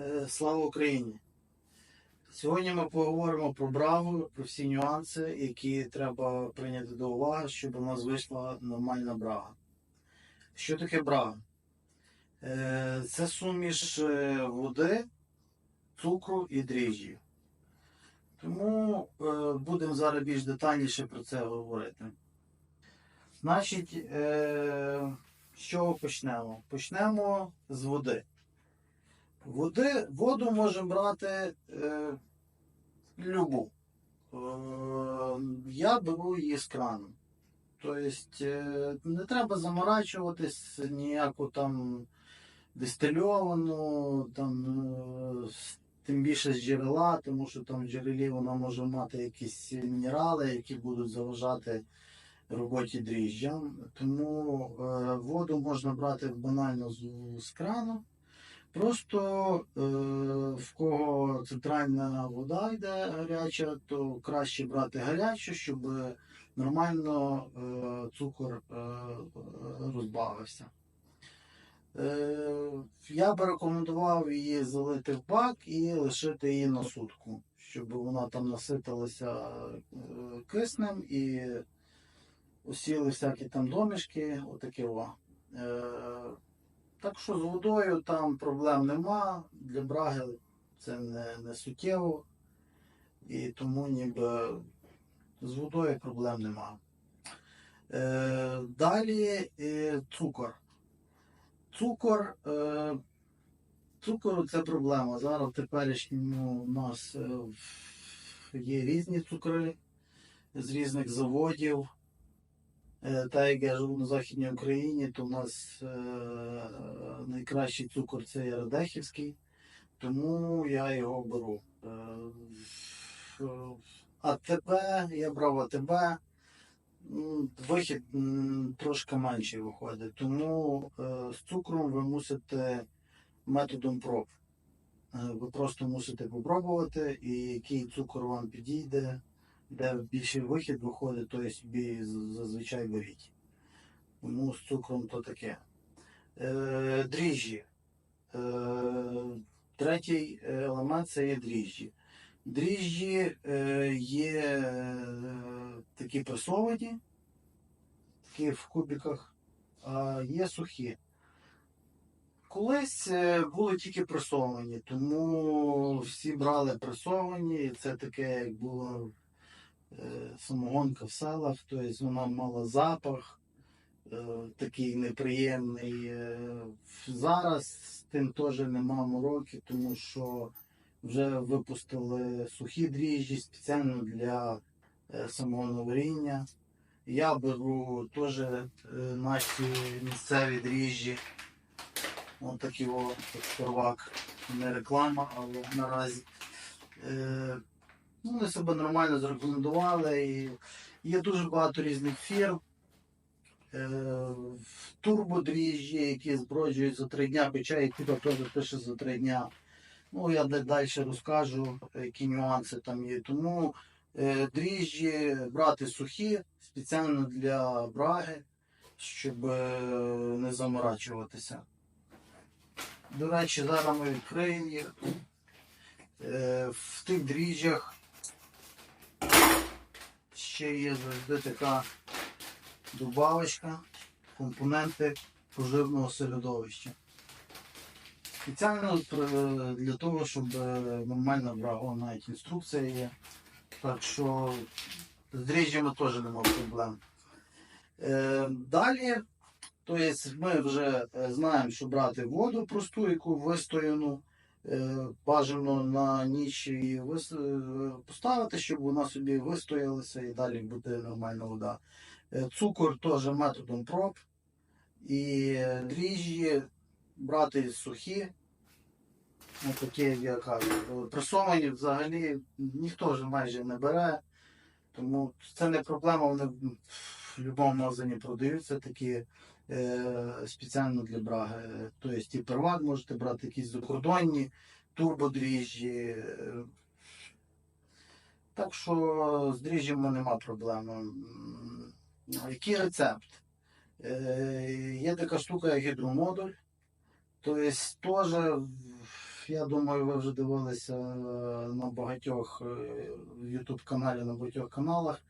Е, Слава Україні! Сьогодні ми поговоримо про брагу, про всі нюанси, які треба прийняти до уваги, щоб у нас вийшла нормальна брага. Що таке брага? Е, Це суміш е, води, цукру і дріжджів. Тому будемо зараз більш детальніше про це говорити. Значить, з чого почнемо? Почнемо з води. Води, воду можемо брати е, любу. Е, я беру її з крану. Тобто е, не треба заморачуватись ніяку там дистильовану, там, е, тим більше з джерела, тому що там в джерелі вона може мати якісь мінерали, які будуть заважати роботі дріжджам. Тому е, воду можна брати банально з, з крану. Просто е, в кого центральна вода йде гаряча, то краще брати гарячу, щоб нормально е, цукор е, розбавився. Е, я би рекомендував її залити в бак і лишити її на сутку, щоб вона там наситилася е, киснем і осіли всякі там домішки, отакі о. Е, так що з водою там проблем нема. Для браги це не, не суттєво. І тому ніби з водою проблем нема. Е, далі е, цукор. Цукор. Е, цукор це проблема. Зараз в теперішньому у нас е, є різні цукри з різних заводів. Е, Та як я живу на Західній Україні, то у нас е, найкращий цукор це Радехівський, тому я його беру. Е, в- АТБ, я брав АТБ, вихід трошки менший виходить, тому з цукром ви мусите методом проб. Ви просто мусите попробувати, і який цукор вам підійде, де більший вихід виходить, то є зазвичай беріть. Тому з цукром то таке. Е, дріжджі. Е, третій елемент це є дріжджі. Дріжджі е, є е, такі пресовані, такі в кубиках, а є сухі. Колись е, були тільки пресовані, тому всі брали пресовані, і це таке, як було самогонка в селах, тобто вона мала запах е, такий неприємний. Е, Зараз з тим теж нема мороки, тому що вже випустили сухі дріжджі спеціально для е, самогоноваріння. Я беру теж е, наші місцеві дріжджі. Ось такий о, от первак. Не реклама, але наразі. Ну, вони себе нормально зарекомендували. І є дуже багато різних фірм. Е, турбодріжджі, які зброджують за три дня, хоча і тут теж пише за три дня. Ну, я далі розкажу, які нюанси там є. Тому е, дріжджі брати сухі, спеціально для браги, щоб е, не заморачуватися. До речі, зараз ми відкриємо їх. В тих дріжджах ще є завжди така добавочка, компоненти поживного середовища. Спеціально для того, щоб е, нормально брала навіть інструкція є. Так що з дріжджами теж немає проблем. Е, далі, то є, ми вже е, знаємо, що брати воду просту, яку вистояну, бажано на ніч її е, поставити, щоб вона собі вистоялася і далі буде нормальна вода. Е, Цукор теж методом проб. І е, дріжджі брати сухі. Ось такі, як кажу. Е, Пресовані взагалі ніхто вже майже не бере. Тому це не проблема, вони в будь-якому магазині продаються такі е, спеціально для браги. Тобто і первак можете брати якісь закордонні, турбодріжджі. е. Так що з дріжджами нема проблем. Який рецепт? Е, є така штука, як гідромодуль. Тобто теж я думаю, ви вже дивилися е, на багатьох е, YouTube каналі, на багатьох каналах.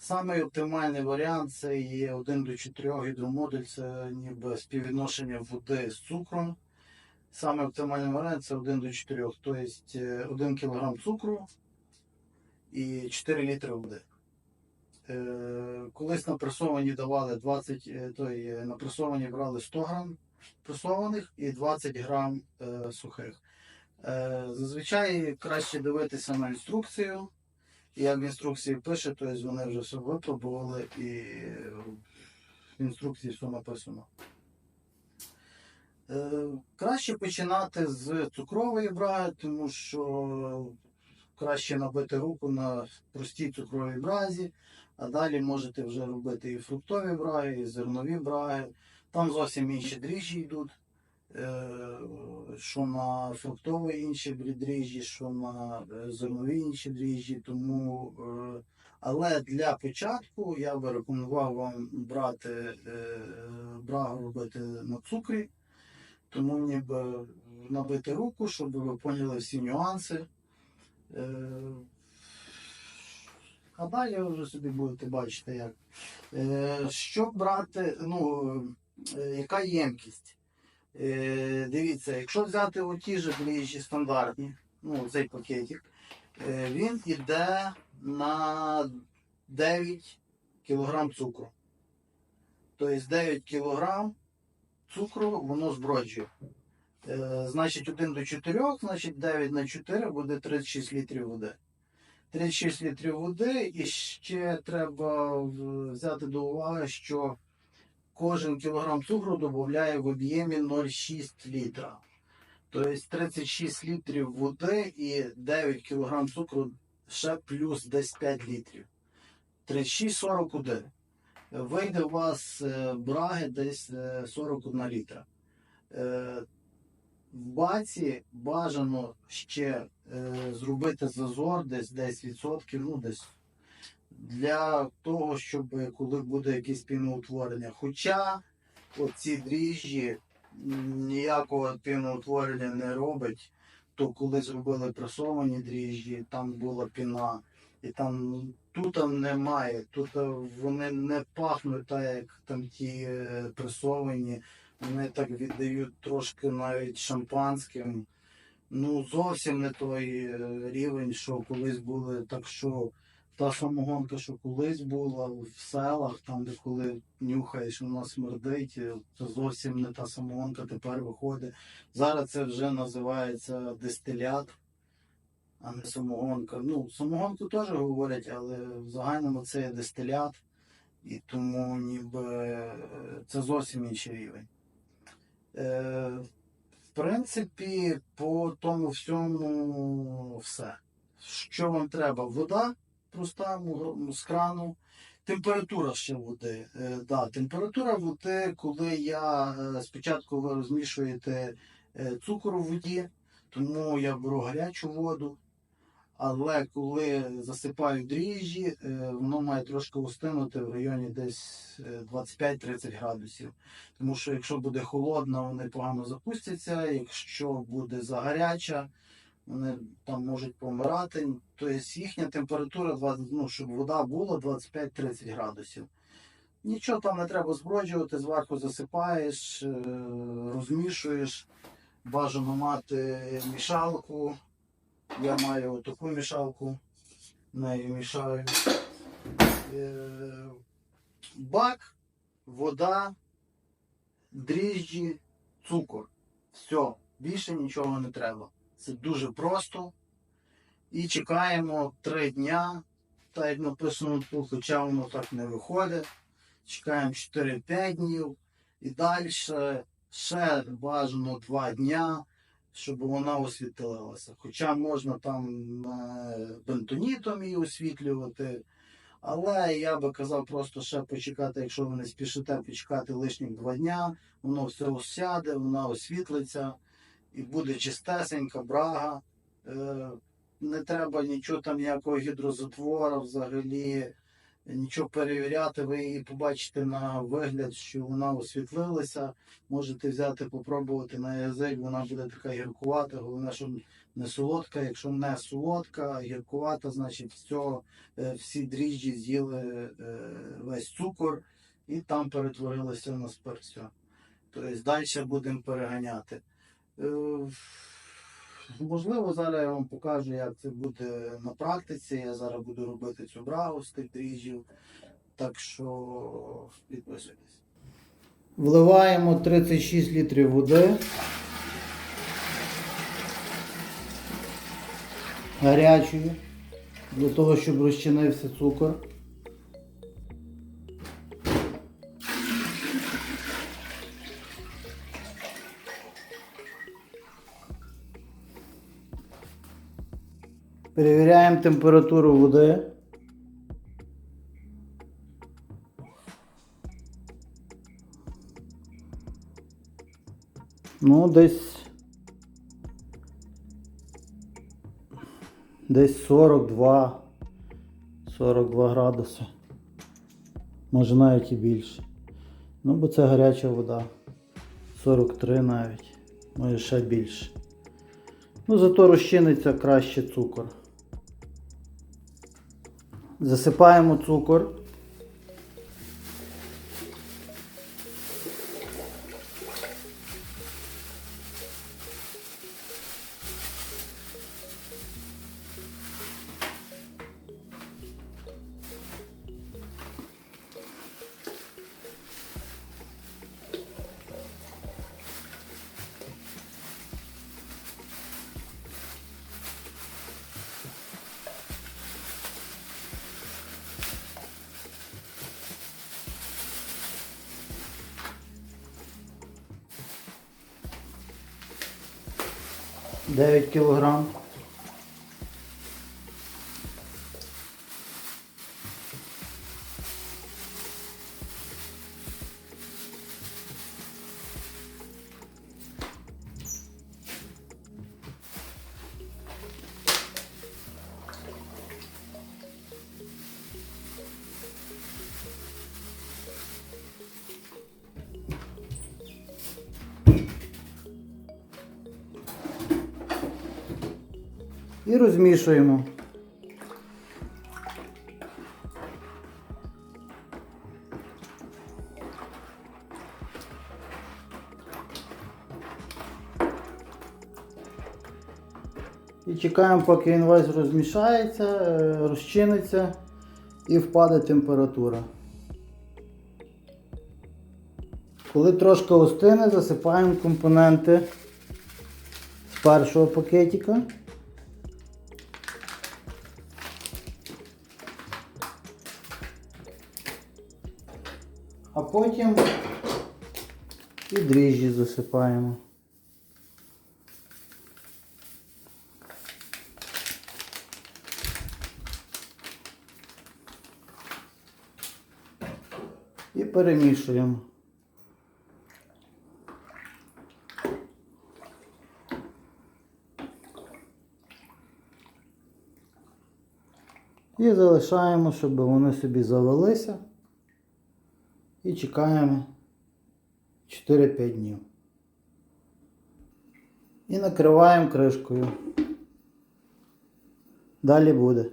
Самий оптимальний варіант це є 1 до 4 гідромодуль, це ніби співвідношення води з цукром. Саме оптимальний варіант це 1 до 4, тобто 1 кг цукру і 4 літри води. Е, Колись на пресовані давали 20, е, той, е, на пресовані брали 100 грам пресованих і 20 грам сухих. Зазвичай краще дивитися на інструкцію. Як в інструкції пише, то вони вже все випробували і в інструкції все написано. Е, краще починати з цукрової браги, тому що краще набити руку на простій цукровій бразі, а далі можете вже робити і фруктові браги, і зернові браги. Там зовсім інші дріжджі йдуть. Е, Що на фруктові інші дріжджі, що на е, зернові інші дріжджі. Тому, е, але для початку я би рекомендував вам брати брагу робити на цукрі, тому ніби набити руку, щоб ви поняли всі нюанси. А далі ви вже собі будете бачити, як. Що брати, ну, яка ємкість? Е, Дивіться, якщо взяти оті ж дріжджі стандартні, ну, цей пакетик, е, він йде на 9 кг цукру. Тобто 9 кг цукру воно зброджує. Е, Значить, 1 до 4, значить 9 на 4 буде 36 літрів води. 36 літрів води, і ще треба взяти до уваги, що кожен кілограм цукру додає в об'ємі 0,6 літра. Тобто 36 літрів води і 9 кілограм цукру ще плюс десь 5 літрів. 36-41. Вийде у вас е, браги десь е, 41 літра. Е, В баці бажано ще е, зробити зазор десь 10%, ну десь для того, щоб коли буде якесь піноутворення. Хоча оці дріжджі ніякого піноутворення не робить, то коли зробили пресовані дріжджі, там була піна, і там тут немає, тут е, вони не пахнуть так, як там ті е, пресовані, вони так віддають трошки навіть шампанським. Ну, зовсім не той е, рівень, що колись були, так що та самогонка, що колись була в селах, там, де коли нюхаєш, вона смердить, е, це зовсім не та самогонка тепер виходить. Зараз це вже називається дистилят, а не самогонка. Ну, самогонку теж говорять, але в загальному це є дистилят, і тому ніби е, це зовсім інший рівень. Е, в принципі, по тому всьому все. Що вам треба? Вода проста з крану. Температура ще води. Е, да, температура води, коли я е, спочатку ви розмішуєте е, цукор у воді, тому я беру гарячу воду. Але коли засипаю дріжджі, воно має трошки устинути в районі десь е, 25-30 градусів. Тому що якщо буде холодна, вони погано запустяться. Якщо буде загаряча, вони там можуть помирати. Тобто їхня температура, 20, ну, щоб вода була 25-30 градусів. Нічого там не треба зброджувати, зверху засипаєш, е, розмішуєш. Бажано мати мішалку. Я маю таку мішалку, нею мішаю. Е, Бак, вода, дріжджі, цукор. Все, більше нічого не треба. Це дуже просто. І чекаємо 3 дня, так як написано тут, хоча воно так не виходить. Чекаємо 4-5 днів. І далі ще бажано 2 дня, щоб вона освітлилася. Хоча можна там бентонітом її освітлювати. Але я би казав просто ще почекати, якщо ви не спішите, почекати лишніх два дня, воно все осяде, вона освітлиться і буде чистесенька брага. Е, не треба нічого там, ніякого гідрозатвора взагалі. нічого перевіряти, ви її побачите на вигляд, що вона освітлилася. Можете взяти, попробувати на язик, вона буде така гіркувата, головне, щоб не солодка. Якщо не солодка, гіркувата, значить все, всі дріжджі з'їли е, весь цукор і там перетворилося на спирт. Тобто далі будемо переганяти. Е, Можливо, зараз я вам покажу, як це буде на практиці. Я зараз буду робити цю брагу з тих дріжджів. Так що підписуйтесь. Вливаємо 36 літрів води. Гарячої. Для того, щоб розчинився цукор. Перевіряємо температуру води. Ну, десь. Десь 42. 42 градуси. Може навіть і більше. Ну, бо це гаряча вода. 43 навіть. Може ще більше. Ну, зато розчиниться краще цукор. Засипаємо цукор. Дев'ять кілограм. І розмішуємо. І чекаємо, поки він розмішається, е, розчиниться і впаде температура. Коли трошки остине, засипаємо компоненти з першого пакетика. Потім і дріжджі засипаємо. І перемішуємо. І залишаємо, щоб вони собі завелися. І чекаємо 4-5 днів. І накриваємо кришкою. Далі буде.